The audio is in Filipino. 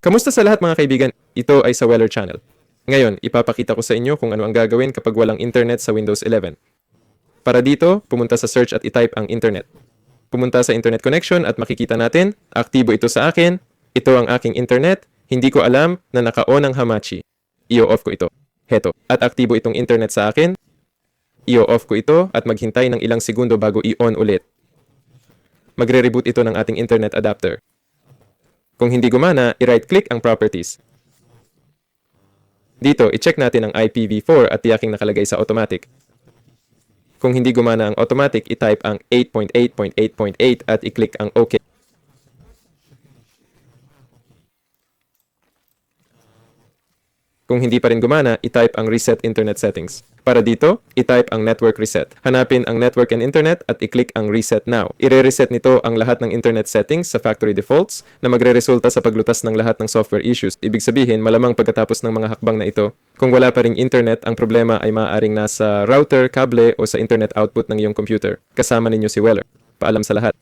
Kamusta sa lahat mga kaibigan? Ito ay sa Weller Channel. Ngayon, ipapakita ko sa inyo kung ano ang gagawin kapag walang internet sa Windows 11. Para dito, pumunta sa search at itype ang internet. Pumunta sa internet connection at makikita natin, aktibo ito sa akin, ito ang aking internet, hindi ko alam na naka-on ang Hamachi. I-off ko ito. Heto. At aktibo itong internet sa akin, i-off ko ito at maghintay ng ilang segundo bago i-on ulit. Magre-reboot ito ng ating internet adapter. Kung hindi gumana, i-right click ang properties. Dito, i-check natin ang IPv4 at tiyaking nakalagay sa automatic. Kung hindi gumana ang automatic, i-type ang 8.8.8.8 at i-click ang OK. Kung hindi pa rin gumana, i-type ang reset internet settings. Para dito, i-type ang network reset. Hanapin ang network and internet at i-click ang reset now. Ire-reset nito ang lahat ng internet settings sa factory defaults na magre-resulta sa paglutas ng lahat ng software issues. Ibig sabihin, malamang pagkatapos ng mga hakbang na ito, kung wala pa ring internet, ang problema ay maaaring nasa router, kable o sa internet output ng iyong computer. Kasama ninyo si Weller. Paalam sa lahat.